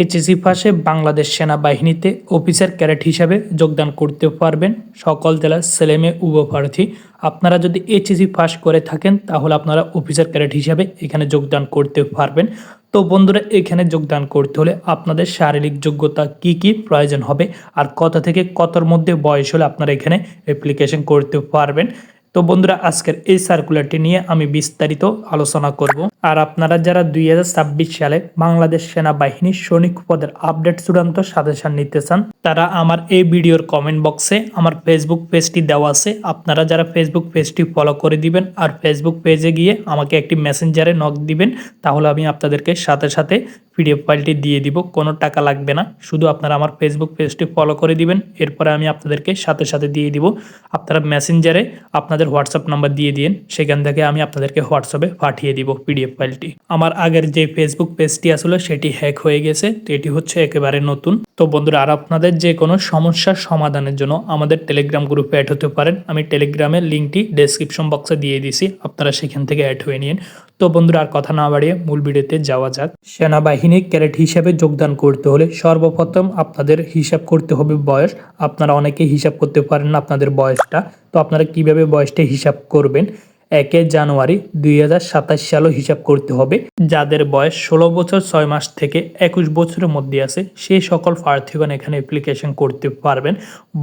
HSC পাশে বাংলাদেশ সেনাবাহিনীতে officer carat হিসাবে যোগদান করতে পারবেন। সকল জেলার ছেলেমেয়ে উভপ্রার্থী আপনারা যদি এইচএসি পাস করে থাকেন, তাহলে আপনারা অফিসার ক্যারেট হিসাবে এখানে যোগদান করতে পারবেন। তো বন্ধুরা, এখানে যোগদান করতে হলে আপনাদের শারীরিক যোগ্যতা কি কি প্রয়োজন হবে, আর কত থেকে কতর মধ্যে বয়স হলে আপনারা এখানে অ্যাপ্লিকেশন করতে পারবেন। তো বন্ধুরা, আজকের এই সার্কুলারটি নিয়ে আমি বিস্তারিত আলোচনা করব। আর আপনারা যারা দুই হাজার ছাব্বিশ সালে বাংলাদেশ সেনাবাহিনীর সৈনিক পদের আপডেট চূড়ান্ত সাজেশন নিতে চান, তারা আমার এই ভিডিওর কমেন্ট বক্সে আমার ফেসবুক পেজটি দেওয়া আছে। আপনারা যারা ফেসবুক পেজটি ফলো করে দিবেন আর ফেসবুক পেজে গিয়ে আমাকে একটি মেসেঞ্জারে নক দিবেন, তাহলে আমি আপনাদেরকে সাথে সাথে পিডিএফ ফাইলটি দিয়ে দিব, কোনো টাকা লাগবে না। শুধু আপনারা আমার ফেসবুক পেজটি ফলো করে দিবেন, এরপরে আমি আপনাদেরকে সাথে সাথে দিয়ে দিব। আপনারা মেসেঞ্জারে আপনাদের হোয়াটসঅ্যাপ নাম্বার দিয়ে দিন সেখান থেকে আমি আপনাদেরকে হোয়াটসঅ্যাপে পাঠিয়ে দিব পিডিএফ ফাইলটি আমার আগের যে ফেসবুক পেজটি আসলে, সেটি হ্যাক হয়ে গেছে, তো এটি হচ্ছে একেবারে নতুন। তো বন্ধুরা, আর আপনাদের যে কোনো সমস্যার সমাধানের জন্য আমাদের টেলিগ্রাম গ্রুপে অ্যাড হতে পারেন। আমি টেলিগ্রামের লিঙ্কটি ডেসক্রিপশন বক্সে দিয়ে দিছি, আপনারা সেখান থেকে অ্যাড হয়ে নিন। তো বন্ধুরা, আর কথা না বাড়িয়ে মূল ভিডিওতে যাওয়া যাক। সেনাবাহিনী ক্যারেট হিসাবে যোগদান করতে হলে সর্বপ্রথম আপনাদের হিসাব করতে হবে বয়স। আপনারা অনেকে হিসাব করতে পারেন না আপনাদের বয়সটা। তো আপনারা কীভাবে বয়সটা হিসাব করবেন? একে জানুয়ারি দুই সাতাশ সালও হিসাব করতে হবে। যাদের বয়স ষোলো বছর ছয় মাস থেকে একুশ বছরের মধ্যে আছে, সেই সকল প্রার্থীগণ এখানে অ্যাপ্লিকেশন করতে পারবেন।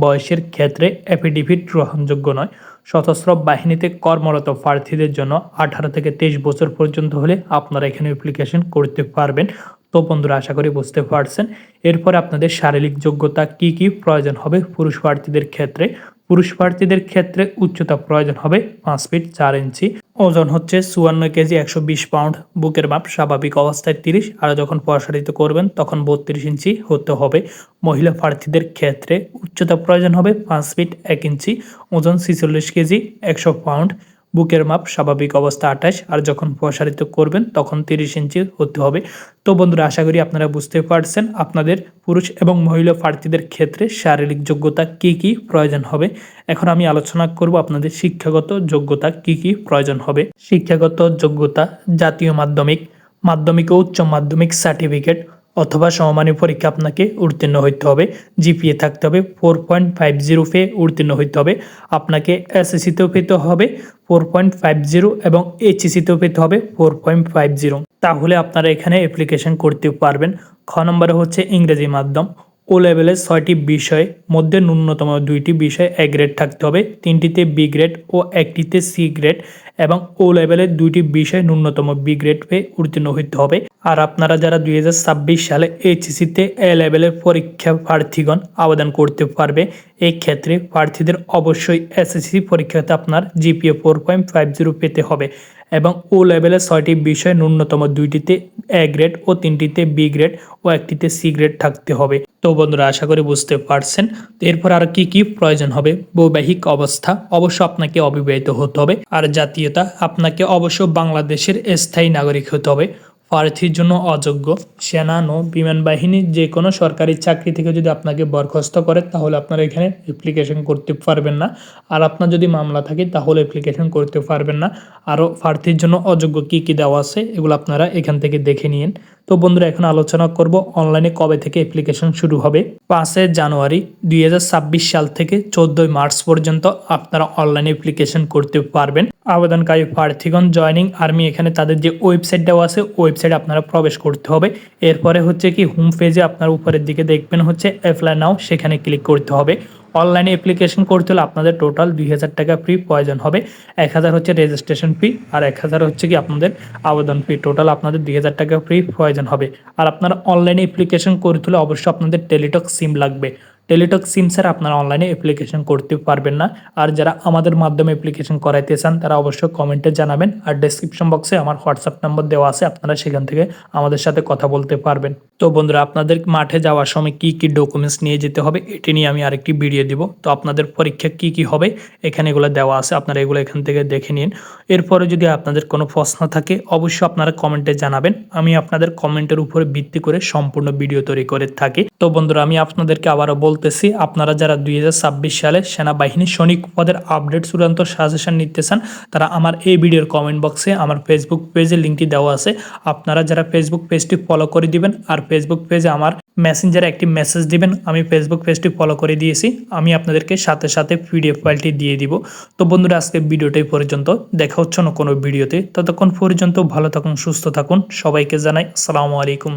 বয়সের ক্ষেত্রে অ্যাফিডেভিট গ্রহণযোগ্য নয়। সশস্ত্র বাহিনীতে কর্মরত প্রার্থীদের জন্য আঠারো থেকে তেইশ বছর পর্যন্ত হলে আপনারা এখানে অ্যাপ্লিকেশন করতে পারবেন। তো বন্ধুরা, আশা করি বুঝতে পারছেন। এরপরে আপনাদের শারীরিক যোগ্যতা কি কি প্রয়োজন হবে পুরুষ প্রার্থীদের ক্ষেত্রে? পুরুষ প্রার্থীদের ক্ষেত্রে উচ্চতা প্রয়োজন হবে পাঁচ ফিট চার ইঞ্চি। ওজন হচ্ছে চুয়ান্ন কেজি, একশো বিশ পাউন্ড। বুকের মাপ স্বাভাবিক অবস্থায় তিরিশ। আর যখন প্রসারিত করবেন, তখন বত্রিশ ইঞ্চি হতে হবে। মহিলা প্রার্থীদের ক্ষেত্রে উচ্চতা প্রয়োজন হবে পাঁচ ফিট এক ইঞ্চি। ওজন ছিচল্লিশ কেজি, একশো পাউন্ড। বুকের মাপ, স্বাভাবিক অবস্থা আঠাশ, আর যখন প্রসারিত করবেন তখন তিরিশ ইঞ্চি হতে হবে। তো বন্ধুরা, আশা করি আপনারা বুঝতে পারছেন আপনাদের পুরুষ এবং মহিলা প্রার্থীদের ক্ষেত্রে শারীরিক যোগ্যতা কি কি প্রয়োজন হবে। এখন আমি আলোচনা করব আপনাদের শিক্ষাগত যোগ্যতা কি কি প্রয়োজন হবে। শিক্ষাগত যোগ্যতা জাতীয় মাধ্যমিক মাধ্যমিক ও উচ্চ মাধ্যমিক সার্টিফিকেট অথবা সমমানী পরীক্ষা আপনাকে উত্তীর্ণ হইতে হবে। জিপিএ থাকতে হবে ফোর পয়েন্ট ফাইভ জিরো পে উত্তীর্ণ হইতে হবে। আপনাকে এসএসসিতেও পেতে হবে ফোর পয়েন্ট ফাইভ জিরো এবং এইচএসিতেও পেতে হবে ফোর পয়েন্ট ফাইভ জিরো তাহলে আপনারা এখানে অ্যাপ্লিকেশন করতে পারবেন। খ নম্বরে হচ্ছে ইংরেজি মাধ্যম। ও লেভেলের ছয়টি বিষয় মধ্যে ন্যূনতম দুইটি বিষয় এ গ্রেড থাকতে হবে। তিনটিতে বি গ্রেড ও একটিতে সি গ্রেড এবং ও লেভেলের দুইটি বিষয় ন্যূনতম বি গ্রেড পেয়ে উত্তীর্ণ হইতে হবে। আর আপনারা যারা দুই হাজার ছাব্বিশ সালে এইচএসিতে এ লেভেলের পরীক্ষা প্রার্থীগণ আবেদন করতে পারবে এই ক্ষেত্রে প্রার্থীদের অবশ্যই এসএসসি পরীক্ষাতে আপনার GPA four point five zero পেতে হবে এবং ও লেভেলের ছয়টি বিষয় ন্যূনতম দুইটিতে এ গ্রেড ও তিনটিতে বি গ্রেড ও একটিতে সি গ্রেড থাকতে হবে। তো বন্ধুরা, আশা করি বুঝতে পারছেন। এরপর আর কি কি প্রয়োজন হবে? বৈবাহিক অবস্থা অবশ্য আপনাকে অবিবাহিত হতে হবে। আর জাতীয়তা, আপনাকে অবশ্য বাংলাদেশের স্থায়ী নাগরিক হতে হবে। প্রার্থীর জন্য অযোগ্য। সেনা, নৌ, বিমান বাহিনী, যে কোনো সরকারি চাকরি থেকে যদি আপনাকে বরখাস্ত করে, তাহলে আপনারা এখানে অ্যাপ্লিকেশন করতে পারবেন না। আর আপনার যদি মামলা থাকে, তাহলে অ্যাপ্লিকেশন করতে পারবেন না। আরও প্রার্থীর জন্য অযোগ্য কি কি দেওয়া আছে, এগুলো আপনারা এখান থেকে দেখে নিন। তো বন্ধুরা, এখন আলোচনা করব অনলাইনে কবে থেকে অ্যাপ্লিকেশন শুরু হবে। পাঁচে জানুয়ারি দুই হাজার ছাব্বিশ সাল থেকে চোদ্দোই মার্চ পর্যন্ত আপনারা অনলাইনে অ্যাপ্লিকেশন করতে পারবেন। আবেদনকারী প্রার্থীগণ জয়নিং আর্মি এখানে তাদের যে ওয়েবসাইট দেওয়া আছে ওয়েবসাইটে আপনারা প্রবেশ করতে হবে। এরপরে হচ্ছে কি হোম পেজে আপনার উপরের দিকে দেখবেন হচ্ছে অ্যাপ্লাই নাও সেখানে ক্লিক করতে হবে। অনলাইনে অ্যাপ্লিকেশন করতে হলে আপনাদের টোটাল দুই হাজার টাকা ফ্রি প্রয়োজন হবে। এক হাজার হচ্ছে রেজিস্ট্রেশন ফি আর এক হাজার হচ্ছে কি আপনাদের আবেদন ফি টোটাল আপনাদের দুই হাজার টাকা ফ্রি প্রয়োজন হবে। আর আপনারা অনলাইনে অ্যাপ্লিকেশন করতে হলে অবশ্যই আপনাদের টেলিটক সিম লাগবে। টেলিটক সিম স্যার আপনারা অনলাইনে অ্যাপ্লিকেশন করতে পারবেন না। আর যারা আমাদের মাধ্যমে অ্যাপ্লিকেশন করাইতে চান, তারা অবশ্যই কমেন্টে জানাবেন আর ডেসক্রিপশন বক্সে আমার হোয়াটসঅ্যাপ নম্বর দেওয়া আছে, আপনারা সেখান থেকে আমাদের সাথে কথা বলতে পারবেন। তো বন্ধুরা, আপনাদের মাঠে যাওয়ার সময় কি কি ডকুমেন্টস নিয়ে যেতে হবে, এটি নিয়ে আমি আরেকটি ভিডিও দিব। তো আপনাদের পরীক্ষা কি কি হবে, এখানে এগুলো দেওয়া আছে, আপনারা এগুলো এখান থেকে দেখে নিন। এরপরে যদি আপনাদের কোনো প্রশ্ন থাকে, অবশ্যই আপনারা কমেন্টে জানাবেন। আমি আপনাদের কমেন্টের উপরে ভিত্তি করে সম্পূর্ণ ভিডিও তৈরি করে থাকি। তো বন্ধুরা, আমি আপনাদেরকে আবারও বল বলতেছি, আপনারা যারা দুই হাজার ছাব্বিশ সালে সেনাবাহিনী সৈনিক পদের আপডেট চূড়ান্ত সাজেশন নিতে চান তারা আমার এই ভিডিওর কমেন্ট বক্সে আমার ফেসবুক পেজে লিঙ্কটি দেওয়া আছে। আপনারা যারা ফেসবুক পেজটি ফলো করে দিবেন আর ফেসবুক পেজে আমার মেসেঞ্জারে একটি মেসেজ দিবেন, আমি ফেসবুক পেজটি ফলো করে দিয়েছি, আমি আপনাদেরকে সাথে সাথে পিডিএফ ফাইলটি দিয়ে দিব। তো বন্ধুরা আজকে ভিডিওটাই পর্যন্ত। দেখা হচ্ছে না কোনো ভিডিওতে। ততক্ষণ পর্যন্ত ভালো থাকুন, সুস্থ থাকুন। সবাইকে জানাই আসসালামু আলাইকুম।